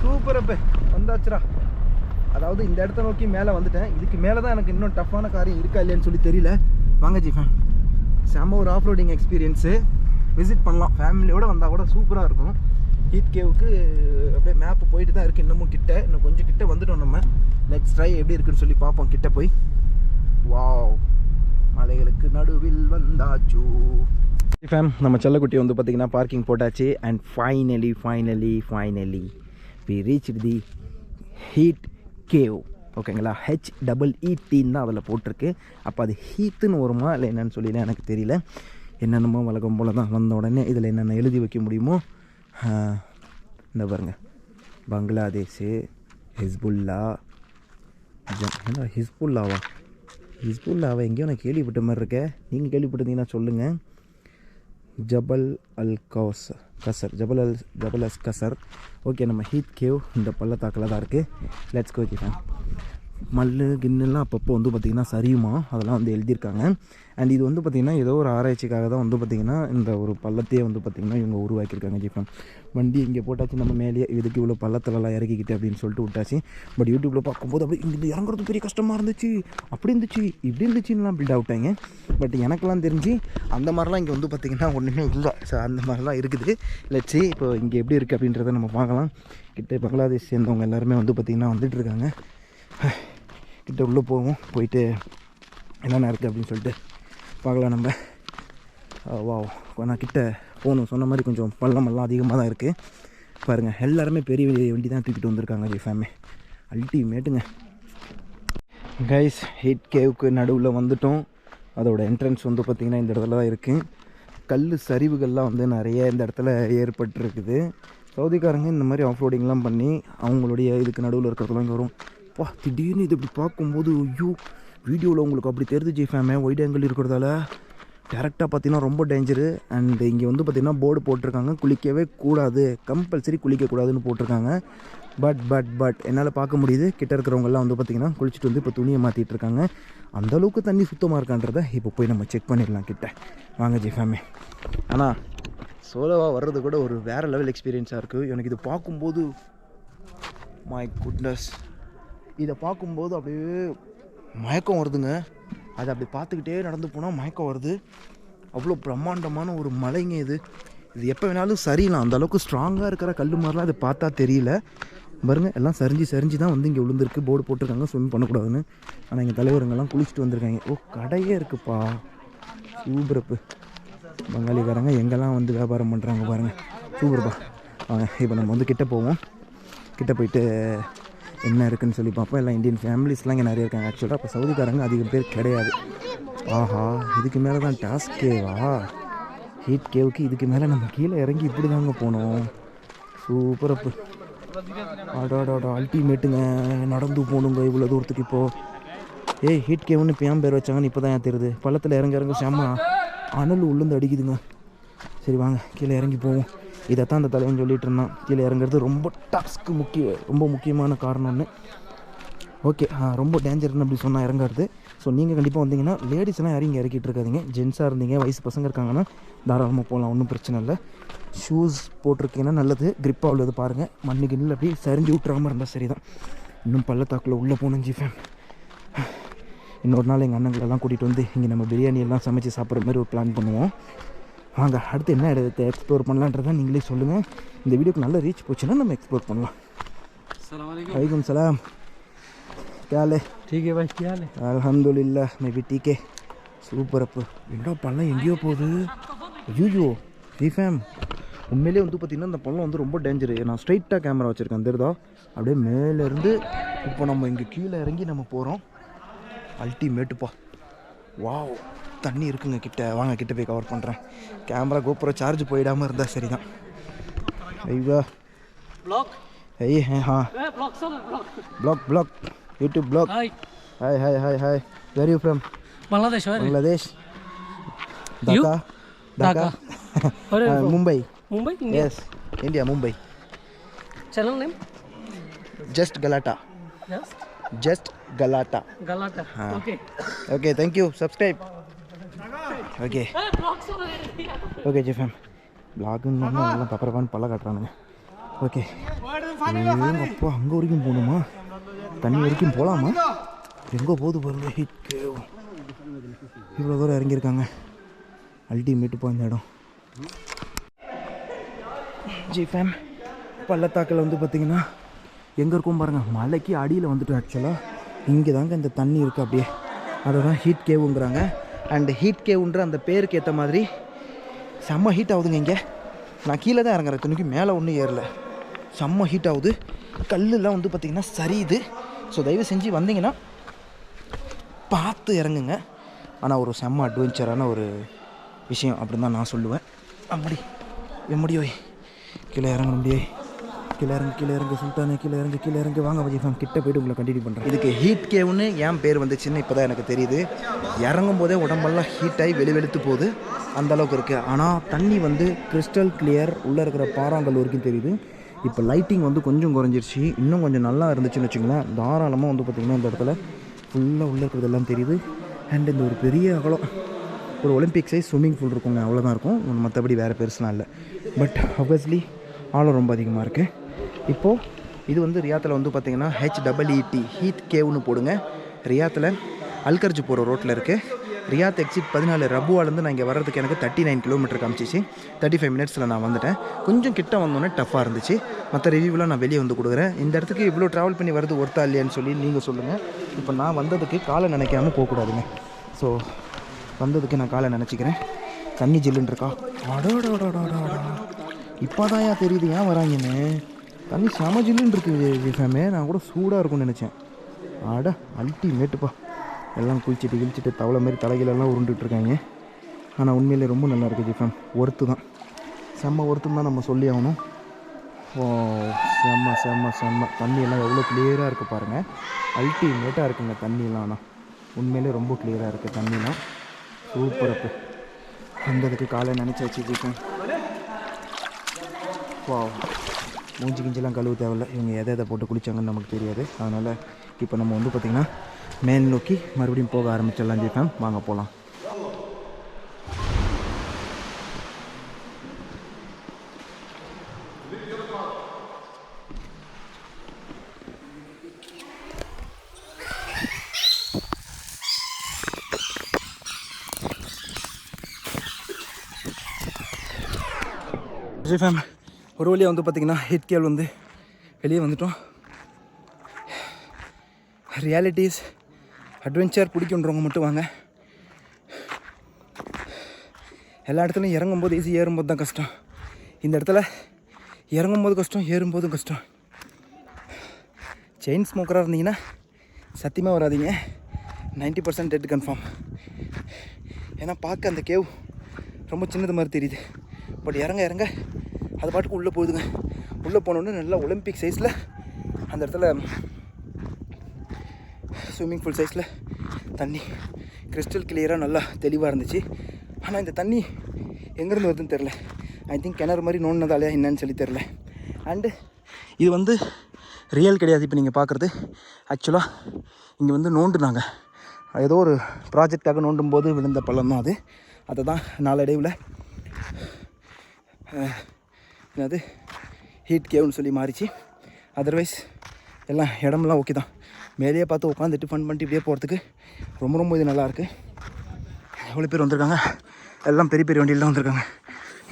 சூப்பர் அப்போ. வந்தாச்சுடா. அதாவது இந்த இடத்த நோக்கி மேலே வந்துட்டேன். இதுக்கு மேலே தான் எனக்கு இன்னும் டஃப்பான காரியம் இருக்கா இல்லையான்னு சொல்லி தெரியல. வாங்க ஜி செம்ம ஒரு ஆஃப் ரோடிங் எக்ஸ்பீரியன்ஸு விசிட் பண்ணலாம் ஃபேமிலியோட வந்தால் கூட சூப்பராக இருக்கும். ஹீட் கேவுக்கு அப்படியே மேப்பு போயிட்டு தான் இருக்குது இன்னமும் கிட்ட. இன்னும் கொஞ்சம் கிட்ட வந்துட்டோம் நம்ம. நெக்ஸ்ட் ட்ரை எப்படி இருக்குன்னு சொல்லி பார்ப்போம். கிட்ட போய். வாவ் மலைகளுக்கு நடுவில் வந்தாச்சு. ஃபேம் நம்ம செல்லக்குட்டி வந்து பார்த்தீங்கன்னா பார்க்கிங் போட்டாச்சு. And finally finally finally we reach the heat cave ஓகேங்களா ஹெச் டபுள் இடின்னு தான் அதில் போட்டிருக்கு. அப்போ அது ஹீத்துன்னு வருமா இல்லை என்னென்னு சொல்லி எனக்கு தெரியல. என்னென்னமோ வழக்கம் போல தான் வந்த உடனே இதில் என்னென்ன எழுதி வைக்க முடியுமோ இந்த பாருங்கள் பங்களாதேஷு ஹிஸ்புல்லா ஜ- என்ன ஹிஸ்புல்லாவா? ஹிஸ்புல்லாவை எங்கேயோ நான் கேள்விப்பட்ட மாதிரி இருக்கேன் நீங்கள் கேள்விப்பட்டிருந்தீங்கன்னா சொல்லுங்கள் ஜபல் அல் Gous Qasr Jabal Al Jabal As Qasr. Okay நம்ம ஹீட் கேவ் இந்த பள்ளத்தாக்கில் தான் இருக்குது லெட்ஸ் கோ ஃபேன் மல்லு கின்னுலாம் அப்பப்போ வந்து பார்த்திங்கன்னா சரியுமா? அதெல்லாம் வந்து எழுதியிருக்காங்க. அண்ட் இது வந்து பார்த்திங்கன்னா ஏதோ ஒரு ஆராய்ச்சிக்காக தான் வந்து பார்த்திங்கன்னா இந்த ஒரு பள்ளத்தையே வந்து பார்த்திங்கன்னா இவங்க உருவாக்கியிருக்காங்க ஜிஃபம் வண்டி இங்கே போட்டாச்சு நம்ம மேலேயே இதுக்கு இவ்வளோ பள்ளத்திலலாம் இறக்கிக்கிட்டு அப்படின்னு சொல்லிட்டு விட்டாச்சு. பட் யூடியூப்பில் பார்க்கும்போது அப்படி இங்கே இறங்குறது பெரிய கஷ்டமாக இருந்துச்சு. அப்படி இருந்துச்சு இப்படி இருந்துச்சுன்னுலாம் பில்ட் அவுட்டாங்க பட் எனக்கெல்லாம் தெரிஞ்சு அந்த மாதிரிலாம் இங்கே வந்து பார்த்திங்கன்னா ஒன்றுமே இல்லை. ஸோ அந்த மாதிரிலாம் இருக்குது. லட்சி இப்போ இங்கே எப்படி இருக்குது அப்படின்றத நம்ம பார்க்கலாம். கிட்ட பங்களாதேஷ் சேர்ந்தவங்க எல்லாருமே வந்து பார்த்திங்கன்னா வந்துட்டு இருக்காங்க. கிட்ட உள்ளே போவோம் போயிட்டு என்னென்ன இருக்குது அப்படின்னு சொல்லிட்டு பார்க்கலாம் நம்ம. வா நான் கிட்ட போகணும் சொன்ன மாதிரி கொஞ்சம் பள்ளமெல்லாம் அதிகமாக தான் இருக்குது பாருங்கள் எல்லாருமே பெரிய வண்டி தான் தூக்கிட்டு வந்திருக்காங்க ஜிஃபேமே அல்டிமேட்டுங்க கைஸ் ஹீட் கேவுக்கு நடுவில் வந்துட்டோம். அதோட என்ட்ரன்ஸ் வந்து பார்த்திங்கன்னா இந்த இடத்துல தான் இருக்குது கல் சரிவுகள்லாம் வந்து நிறைய இந்த இடத்துல ஏற்பட்டிருக்குது. சவுதிக்காரங்க இந்த மாதிரி ஆஃப் ரோடிங்லாம் பண்ணி அவங்களுடைய இதுக்கு நடுவில் இருக்கிறதுலாம் இங்கே வரும். பா திடீர்னு இது இப்படி பார்க்கும்போது ஐயோ வீடியோவில் உங்களுக்கு அப்படி தெரிஞ்சு ஜிஃபேமே ஒயிட் ஆங்கிள் இருக்கிறதால டேரெக்டாக பார்த்தீங்கன்னா ரொம்ப டேஞ்சரு அண்ட் இங்கே வந்து பார்த்திங்கன்னா போர்டு போட்டிருக்காங்க. குளிக்கவே கூடாது. கம்பல்சரி குளிக்கக்கூடாதுன்னு போட்டிருக்காங்க. பட் பட் பட் என்னால் பார்க்க முடியுது. கிட்ட இருக்கிறவங்கெல்லாம் வந்து பார்த்திங்கன்னா குளிச்சுட்டு வந்து இப்போ துணியை மாற்றிட்டு இருக்காங்க. அந்தளவுக்கு தண்ணி சுத்தமாக இருக்கான்றதை இப்போ போய் நம்ம செக் பண்ணிடலாம் கிட்ட. வாங்க ஜி ஃபேமே ஆனால் சோலோவாக வர்றது கூட ஒரு வேறு லெவல் எக்ஸ்பீரியன்ஸாக இருக்குது எனக்கு இது பார்க்கும்போது மை குட்னஸ் இதை பார்க்கும்போது அப்படியே மயக்கம் வருதுங்க. அதை அப்படி பார்த்துக்கிட்டே நடந்து போனால் மயக்கம் வருது. அவ்வளோ பிரம்மாண்டமான ஒரு மலைங்க இது. இது எப்போ வேணாலும் சரியில்லாம் அந்த அளவுக்கு ஸ்ட்ராங்காக இருக்கிற கல் மாதிரிலாம் அதை பார்த்தா தெரியல. பாருங்க எல்லாம் சரிஞ்சு சரிஞ்சு தான் வந்து இங்கே விழுந்திருக்கு. போர்டு போட்டிருக்காங்க ஸ்விம் பண்ணக்கூடாதுன்னு. ஆனால் எங்கள் தலைவருங்கெல்லாம் குளிச்சுட்டு வந்திருக்காங்க. ஓ கடையே இருக்குப்பா. சூப்பரப்பு பங்காளிக்காரங்க எங்கெல்லாம் வந்து வியாபாரம் பண்ணுறாங்க பாருங்கள் சூப்பர்ப்பா வாங்க இப்போ நம்ம வந்து கிட்ட போவோம். கிட்ட போயிட்டு என்ன இருக்குன்னு சொல்லி பார்ப்போம். எல்லாம் இந்தியன் ஃபேமிலிஸ்லாம் இங்கே நிறைய இருக்காங்க. ஆக்சுவலாக இப்போ சவுதிக்காரங்க அதிகம் பேர் கிடையாது. ஆஹா இதுக்கு மேலே தான் டாஸ்க் கேவா ஹீட் கேவுக்கு இதுக்கு மேலே நம்ம கீழே இறங்கி இப்படி தாங்க போனோம். சூப்பர் அப்பு அடாடாடா அல்டிமேட்டுங்க நடந்து போகணுங்க இவ்வளோ தூரத்துக்கு இப்போது ஏய் ஹீட் கேவ்னு இப்போ ஏன் பேர் வச்சாங்கன்னு இப்போ தான் ஏன் தெரியுது? பள்ளத்தில் இறங்க இறங்க சாமா அனல் உள்ளேருந்து அடிக்குதுங்க. சரி வாங்க கீழே இறங்கி போவோம். இதைத்தான் அந்த தலைவன் சொல்லிட்டு இருந்தான். கீழே இறங்குறது ரொம்ப டாஸ்க்கு முக்கிய ரொம்ப முக்கியமான காரணம்னு. ஓகே ரொம்ப டேஞ்சர்னு அப்படி சொன்னால் இறங்காது. ஸோ நீங்கள் கண்டிப்பாக வந்தீங்கன்னா லேடிஸ்லாம் இங்கே இறக்கிட்டு இருக்காதீங்க. ஜென்ஸாக இருந்தீங்க வயசு பசங்க இருக்காங்கன்னா தாராளமாக போகலாம் ஒன்றும் பிரச்சனை இல்லை. ஷூஸ் போட்டிருக்கீங்கன்னா நல்லது க்ரிப்பாக உள்ளது பாருங்கள் மண்ணு கிண்ணில் அப்படியே சரிஞ்சு விட்றாமல் இருந்தால் சரி தான் இன்னும் பள்ளத்தாக்கில் உள்ளே போகணும் ஜிஃபேன் இன்னொரு நாள் எங்கள் அண்ணங்களெல்லாம் கூட்டிகிட்டு வந்து இங்கே நம்ம பிரியாணி எல்லாம் சமைச்சு சாப்பிட்ற மாதிரி ஒரு பிளான் பண்ணுவோம். வாங்க அடுத்து என்ன இடத்தை எக்ஸ்ப்ளோர் பண்ணலான்றதை நீங்களே சொல்லுங்கள் இந்த வீடியோக்கு நல்லா ரீச் போச்சுன்னா நம்ம எக்ஸ்ப்ளோர் பண்ணலாம். வலைக்கம் சலாம் கேலே டீகே பாய் கேலே அலமதுல்லா மேபி டீகே. சூப்பர் அப்பு. என்னோ பள்ளம் எங்கேயோ போகுது? ஐயோ டிஃபேம் உண்மையிலே வந்து பார்த்திங்கன்னா இந்த பள்ளம் வந்து ரொம்ப டேஞ்சரு நான் ஸ்ட்ரைட்டாக கேமரா வச்சுருக்கேன் அந்த தெரிதா அப்படியே மேலேருந்து இப்போ நம்ம இங்கே கீழே இறங்கி நம்ம போகிறோம் அல்டிமேட்டுப்பா வாவ் தண்ணி இருக்குங்க கிட்ட வாங்க கிட்ட போய் கவர் பண்ணுறேன் கேமரா கோப்புறம் சார்ஜ் போயிடாமல் இருந்தால் சரிதான் ஐயா ब्लॉग ஐயே ஹா ब्लॉग सब blog blog blog YouTube blog hi hi hi hi hi where you from Bangladesh है बांग्लादेश You? ढाका ढाका अरे हाँ, Mumbai Mumbai India yes India Mumbai channel name just Galatta yes just Galatta Galatta हाँ. Okay okay thank you subscribe okay okay G fame பிளாகுன்னு நல்லா பப்பரப்பான்னு பல்ல காட்டுறானுங்க. ஓகே அப்போ அங்கே வரைக்கும் போகணுமா? தண்ணி வரைக்கும் போகலாமா? எங்கே போகுது பாருங்க. இவ்வளோ தூரம் இறங்கியிருக்காங்க. அல்டிமேட்டு போய் இந்த இடம் ஜிஃபேம் பள்ளத்தாக்கில் வந்து பார்த்திங்கன்னா எங்கே இருக்கும் பாருங்கள் மலைக்கு அடியில் வந்துட்டு ஆக்சுவலாக இங்கே தாங்க இந்த தண்ணி இருக்குது அப்படியே. அதை தான் ஹீட் கேவுங்கிறாங்க அண்ட் ஹீட் கேவுன்ற அந்த பேருக்கு ஏற்ற மாதிரி செம்ம ஹீட் ஆகுதுங்க இங்கே. நான் கீழே தான் இறங்குறேன். துணிக்கு மேலே ஒன்றும் ஏறல. செம்ம ஹீட் ஆகுது கல்லுலாம் வந்து பார்த்திங்கன்னா சரியுது. ஸோ தயவு செஞ்சு வந்தீங்கன்னா பார்த்து இறங்குங்க. ஆனால் ஒரு செம்ம அட்வென்ச்சரான ஒரு விஷயம் அப்படின்னு தான் நான் சொல்லுவேன். அப்படி எம்மடியோய் கீழே இறங்க முடியே கீழே இறங்கு கீழே இறங்கு சுல்தானே கீழே இறங்கு கீழே இறங்கு வாங்க வஜி ஃபேம் கிட்ட போய்ட்டு உங்களை கண்டினியூ பண்ணுறேன் இதுக்கு ஹீட் கேவ்னு ஏன் பேர் வந்துச்சுன்னு இப்போ தான் எனக்கு தெரியுது. இறங்கும் போதே உடம்பெல்லாம் ஹீட் ஆகி வெளி வெளுத்து போகுது. அந்த அளவுக்கு இருக்குது ஆனால் தண்ணி வந்து கிறிஸ்டல் கிளியர் உள்ளே இருக்கிற பாறாங்கல் வரைக்கும் தெரியுது. இப்போ லைட்டிங் வந்து கொஞ்சம் குறைஞ்சிருச்சு. இன்னும் கொஞ்சம் நல்லா இருந்துச்சுன்னு வச்சுங்களேன் தாராளமாக வந்து பார்த்திங்கன்னா இந்த இடத்துல ஃபுல்லாக உள்ளே இருக்கிறதெல்லாம் தெரியுது. அண்ட் இந்த ஒரு பெரிய அகலம் ஒரு ஒலிம்பிக் சைஸ் ஸ்விம்மிங் பூல் இருக்குங்க. அவ்வளோதான் இருக்கும். மற்றபடி வேறு பெருசுலாம் இல்லை. பட் ஆப்வியஸ்லி ஆழம் ரொம்ப அதிகமாக இருக்குது இப்போது இது வந்து ரியாத்தில் வந்து பார்த்தீங்கன்னா ஹெச் டபிள்இடி ஹீட் கேவ்னு போடுங்க. ரியாத்தில் அல்கர்ஜி போகிற ரோட்டில் இருக்குது ரியாத் எக்ஸிட் பதினாலு ரபுவாலேருந்து நான் இங்கே வர்றதுக்கு எனக்கு தேர்ட்டி நைன் கிலோமீட்டர் காமிச்சிச்சு. தேர்ட்டி ஃபைவ் மினிட்ஸில் நான் வந்துட்டேன். கொஞ்சம் கிட்ட வந்தோன்னே டஃப்பாக இருந்துச்சு. மற்ற ரிவ்யூலாம் நான் வெளியே வந்து கொடுக்குறேன். இந்த இடத்துக்கு இவ்வளோ ட்ராவல் பண்ணி வரது ஒருத்தா இல்லையான்னு சொல்லி நீங்கள் சொல்லுங்கள் இப்போ நான் வந்ததுக்கு காலை நினைக்காம போகக்கூடாதுங்க. ஸோ வந்ததுக்கு நான் காலை நினச்சிக்கிறேன். தண்ணி ஜில்லுன்னு இருக்கா? அடோடோடோடோடா இப்போ தான் ஏன் தெரியுது ஏன் வராங்கன்னு? தண்ணி செம ஜில்லுன்னு இருக்கு ஃபேமே நான் கூட சூடாக இருக்கும்னு நினச்சேன். ஆடா அல்டிமேட்டுப்பா எல்லாம் குளிச்சுட்டு கிழிச்சிட்டு தவளை மாதிரி தலைகளெல்லாம் உருண்டுட்டு இருக்காங்க. ஆனால் உண்மையிலே ரொம்ப நல்லா இருக்குது ஜிஃபேம் ஒர்த்து தான். செம்ம ஒருத்துன்னு தான் நம்ம சொல்லி ஆகணும். ஓ செம்ம செம்ம செம்ம. தண்ணியெல்லாம் எவ்வளோ கிளியராக இருக்குது பாருங்கள் அல்டிமேட்டாக இருக்குங்க தண்ணியெல்லாம் ஆனால் உண்மையிலே ரொம்ப கிளியராக இருக்குது தண்ணிலாம் சூப்பர் வந்ததுக்கு காலை நினச்சாச்சு வச்சுருக்கேன் வா மூஞ்சி கிஞ்சிலாம் கழுவு தேவையில்ல. இவங்க எதை எதை போட்டு குளித்தாங்கன்னு நமக்கு தெரியாது. அதனால் இப்போ நம்ம வந்து பார்த்திங்கன்னா மேல் நோக்கி மறுபடியும் போக ஆரம்பிச்சிடலாம் ஜிஃபேம் வாங்க போகலாம் ஜிஃபேம் ஒரு வழியாக வந்து பார்த்திங்கன்னா ஹிட் கேள் வந்து வெளியே வந்துட்டோம். ரியாலிட்டிஸ் அட்வென்ச்சர் பிடிக்குன்றவங்க மட்டும் வாங்க. எல்லா இடத்துலையும் இறங்கும்போது ஈஸி ஏறும்போது தான் கஷ்டம். இந்த இடத்துல இறங்கும்போது கஷ்டம் ஏறும்போதும் கஷ்டம். செயின் ஸ்மோக்கராக இருந்தீங்கன்னா சத்தியமாக வராதீங்க. 90% பர்சன்ட் டெட் கன்ஃபார்ம் ஏன்னா பார்க்க அந்த கேவ் ரொம்ப சின்னது மாதிரி தெரியுது. பட் இறங்க இறங்க அது பாட்டுக்கு உள்ளே போகுதுங்க. உள்ளே போனோடனே நல்லா ஒலிம்பிக் சைஸில் அந்த இடத்துல ஸ்விம்மிங் பூல் சைஸில் தண்ணி கிறிஸ்டல் கிளியராக நல்லா தெளிவாக இருந்துச்சு. ஆனால் இந்த தண்ணி எங்கேருந்து வருதுன்னு தெரில ஐ திங்க் கிணறு மாதிரி நோண்டினதாலையா என்னன்னு சொல்லி தெரில அண்டு இது வந்து ரியல் கிடையாது இப்போ நீங்கள் பார்க்குறது ஆக்சுவலாக இங்கே வந்து நோண்டுனாங்க. ஏதோ ஒரு ப்ராஜெக்டாக நோண்டும் போது விழுந்த பள்ளம் தான் அது. அதை தான் நாளடைவில் என்னது? ஹீட் கேவ்னு சொல்லி மாறிச்சு. அதர்வைஸ் எல்லாம் இடம்லாம் ஓகே தான். மேலேயே பார்த்து உட்காந்துட்டு ஃபன் பண்ணிட்டு இப்படியே போகிறதுக்கு ரொம்ப ரொம்ப இது நல்லாயிருக்கு எவ்வளோ பேர் வந்திருக்காங்க? எல்லாம் பெரிய பெரிய வண்டியில் தான் வந்திருக்காங்க.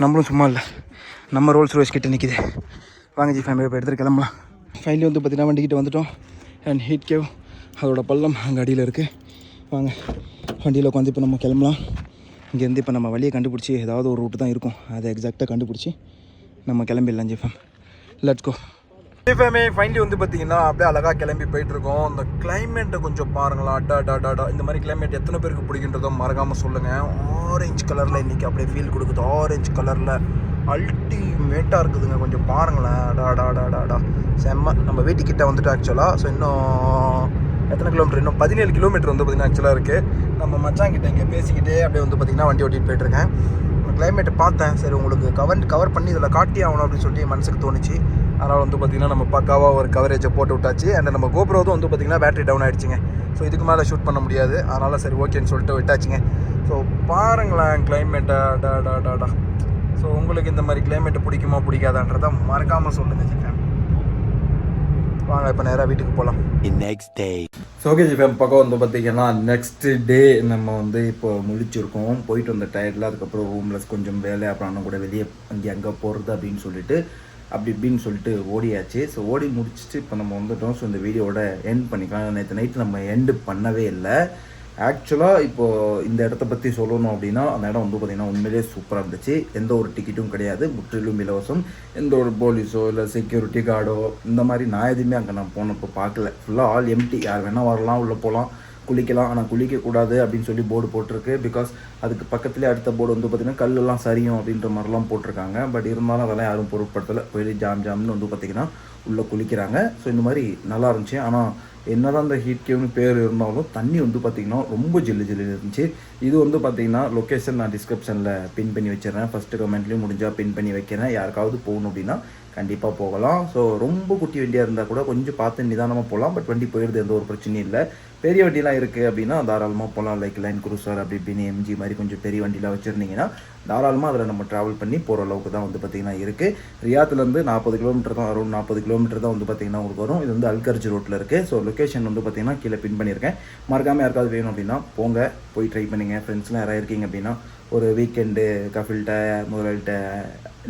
நம்மளும் சும்மா இல்லை. நம்ம ரோல்ஸ் ரோஸ் கிட்டே நிற்கிது வாங்க ஜி ஃபேமிலி போய் எடுத்துகிட்டு கிளம்பலாம். ஃபைனலி வந்து பார்த்திங்கன்னா வண்டிக்கிட்ட வந்துட்டோம். அண்ட் ஹீட் கேவ் அதோட பள்ளம் அங்கே அடியில் இருக்குது வாங்க வண்டியில் உட்காந்து இப்போ நம்ம கிளம்பலாம். இங்கேருந்து இப்போ நம்ம வழியை கண்டுபிடிச்சி ஏதாவது ஒரு ரூட்டு தான் இருக்கும். அதை எக்ஸாக்டாக கண்டுபிடிச்சி நம்ம கிளம்பிடலாம் ஜிஃபம் லெட்ஸ் கோ ஜிஃபேமே ஃபைனலி வந்து பார்த்தீங்கன்னா அப்படியே அழகாக கிளம்பி போயிட்டுருக்கோம். இந்த அந்த கிளைமேட்டை கொஞ்சம் பாருங்களா. அடா டா டா டா. இந்த மாதிரி கிளைமேட் எத்தனை பேருக்கு பிடிக்கின்றதோ மறக்காமல் சொல்லுங்கள் ஆரஞ்சு கலரில் இன்றைக்கி அப்படியே ஃபீல் கொடுக்குது. ஆரஞ்சு கலரில் அல்டிமேட்டாக இருக்குதுங்க. கொஞ்சம் பாருங்களேன். டா டா டா டா டா. செம்ம. நம்ம வீட்டுக்கிட்ட வந்துட்டு ஆக்சுவலாக ஸோ இன்னும் எத்தனை கிலோமீட்டர் இன்னும் பதினேழு கிலோமீட்டர் வந்து பார்த்தீங்கன்னா ஆக்சுவலாக இருக்குது நம்ம மச்சாங்கிட்ட இங்கே பேசிக்கிட்டே அப்படியே வந்து பார்த்தீங்கன்னா வண்டி ஓட்டிகிட்டு போயிட்டுருக்கேன். கிளைமேட்டை பார்த்தேன். சரி உங்களுக்கு கவர் கவர் பண்ணி இதில் காட்டி ஆகணும் அப்படின்னு சொல்லிட்டு மனசுக்கு தோணுச்சு. அதனால் வந்து பார்த்தீங்கன்னா நம்ம பக்காவாக ஒரு கவரேஜை போட்டு விட்டாச்சு. அண்ட் நம்ம கோப்ரோதும் வந்து பார்த்திங்கன்னா பேட்டரி டவுன் ஆகிடுச்சிங்க ஸோ இதுக்கு மேலே ஷூட் பண்ண முடியாது. அதனால் சரி ஓகேன்னு சொல்லிட்டு விட்டாச்சுங்க. ஸோ பாருங்களேன் கிளைமேட்டை டா டா டா டா. ஸோ உங்களுக்கு இந்த மாதிரி கிளைமேட்டு பிடிக்குமா பிடிக்காதான்றதை மறக்காமல் சொல்லுங்கள் வாங்க இப்போ நேராக வீட்டுக்கு போகலாம் The next day. So okay G fame பக்கம் வந்து பார்த்தீங்கன்னா நெக்ஸ்ட் டே நம்ம வந்து இப்போ முழிச்சிருக்கோம். போயிட்டு வந்த டயர்டில் அதுக்கப்புறம் ரூமில் கொஞ்சம் வேலை அப்புறம் அண்ணன் கூட வெளியே அங்கே அங்கே போகிறது அப்படின்னு சொல்லிட்டு அப்படி இப்படின்னு சொல்லிட்டு ஓடியாச்சு. ஸோ ஓடி முடிச்சுட்டு இப்போ நம்ம வந்துட்டோம் ஸோ இந்த வீடியோவோட எண்ட் பண்ணிக்கலாம். நேற்று நைட்டு நம்ம எண்டு பண்ணவே இல்லை. ஆக்சுவலாக இப்போது இந்த இடத்த பற்றி சொல்லணும் அப்படின்னா அந்த இடம் வந்து பார்த்திங்கன்னா உண்மையிலேயே சூப்பராக இருந்துச்சு. எந்த ஒரு டிக்கெட்டும் கிடையாது. முற்றிலும் இலவசம். எந்த ஒரு போலீஸோ இல்லை செக்யூரிட்டி கார்டோ இந்த மாதிரி நான் எதுவுமே அங்கே நான் போனப்போ பார்க்கல. ஃபுல்லாக ஆல் எம்டி யார் வேணால் வரலாம் உள்ளே போகலாம் குளிக்கலாம். ஆனால் குளிக்கக்கூடாது அப்படின்னு சொல்லி போர்டு போட்டிருக்கு. பிகாஸ் அதுக்கு பக்கத்துலேயே அடுத்த போர்டு வந்து பார்த்திங்கன்னா கல்லெல்லாம் சரியும் அப்படின்ற மாதிரிலாம் போட்டிருக்காங்க. பட் இருந்தாலும் அதெல்லாம் யாரும் பொருட்படுத்தலை. போய் ஜாம் ஜாம்னு வந்து பார்த்திங்கன்னா உள்ளே குளிக்கிறாங்க. ஸோ இந்த மாதிரி நல்லா இருந்துச்சு. ஆனால் என்னதான் அந்த ஹீட் கேவ்னு பேர் இருந்தாலும் தண்ணி வந்து பார்த்திங்கன்னா ரொம்ப ஜில்லு ஜில்லு இருந்துச்சு. இது வந்து பார்த்திங்கன்னா லொக்கேஷன் நான் டிஸ்கிரிப்ஷனில் பின் பண்ணி வச்சிடுறேன். ஃபஸ்ட்டு கமெண்ட்லேயும் முடிஞ்சால் பின் பண்ணி வைக்கிறேன். யாருக்காவது போகணும் அப்படின்னா கண்டிப்பாக போகலாம். ஸோ ரொம்ப குட்டி வண்டியாக இருந்தால் கூட கொஞ்சம் பார்த்து நிதானமாக போகலாம். பட் வண்டி போயிடுது எந்த ஒரு பிரச்சனையும் இல்லை. பெரிய வண்டிலாம் இருக்குது அப்படின்னா தாராளமாக போகலாம் லைக் லைன் குரூசர் அப்படி இப்படின்னு எம்ஜி மாதிரி கொஞ்சம் பெரிய வண்டிலாம் வச்சுருந்தீங்கன்னா தாராளமாக அதில் நம்ம ட்ராவல் பண்ணி போகிற அளவுக்கு தான் வந்து பார்த்திங்கன்னா இருக்குது ரியாத்துலேருந்து நாற்பது கிலோமீட்டர் தான் வரும் நாற்பது கிலோமீட்டர் தான் வந்து பார்த்திங்கன்னா உங்களுக்கு வரும். இது வந்து அல்கர்ஜ் ரோட்டில் இருக்குது ஸோ லொக்கேஷன் வந்து பார்த்திங்கன்னா கீழே பின் பண்ணியிருக்கேன். மறக்காமல் யாருக்காவது வேணும் அப்படின்னா போங்க. போய் ட்ரை பண்ணுங்கள் ஃப்ரெண்ட்ஸ்லாம் யாராவது இருக்கீங்க அப்படின்னா ஒரு வீக்கெண்டு கஃபில்கிட்ட முதலாளிகிட்ட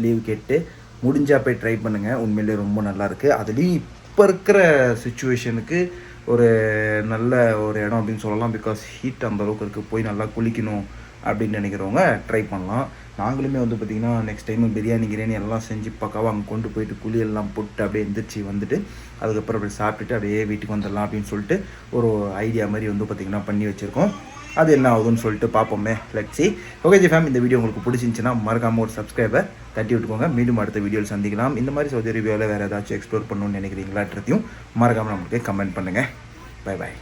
லீவ் கேட்டு முடிஞ்சால் போய் ட்ரை பண்ணுங்கள் உண்மையிலே ரொம்ப நல்லாயிருக்கு அதுலேயும் இப்போ இருக்கிற சுச்சுவேஷனுக்கு ஒரு நல்ல ஒரு இடம் அப்படின்னு சொல்லலாம் பிகாஸ் ஹீட் அந்த அளவுக்கு இருக்குது போய் நல்லா குளிக்கணும் அப்படின்னு நினைக்கிறவங்க ட்ரை பண்ணலாம். நாங்களுமே வந்து பார்த்திங்கன்னா நெக்ஸ்ட் டைம் பிரியாணி கிரியாணி எல்லாம் செஞ்சு பக்காவாக அங்கே கொண்டு போயிட்டு குழியெல்லாம் போட்டு அப்படியே எந்திரிச்சு வந்துட்டு அதுக்கப்புறம் அப்படி சாப்பிட்டுட்டு அப்படியே வீட்டுக்கு வந்துடலாம் அப்படின்னு சொல்லிட்டு ஒரு ஐடியா மாதிரி வந்து பார்த்திங்கன்னா பண்ணி வச்சுருக்கோம். அது என்ன ஆகுதுன்னு சொல்லிட்டு பார்ப்போமே. லட்சி ஓகே ஜி ஃபேம் இந்த வீடியோ உங்களுக்கு பிடிச்சிருந்துச்சுன்னா மறக்காம ஒரு சப்ஸ்கிரைபர் தட்டி விட்டுக்கோங்க. மீண்டும் அடுத்த வீடியோவில் சந்திக்கலாம். இந்த மாதிரி சவுதி அரேபியாவில் வேறு ஏதாச்சும் எக்ஸ்ப்ளோர் பண்ணணும்னு நினைக்கிறீங்களான்றதையும் மறக்காமல் நம்மளுக்கு கமெண்ட் பண்ணுங்கள் பை பாய்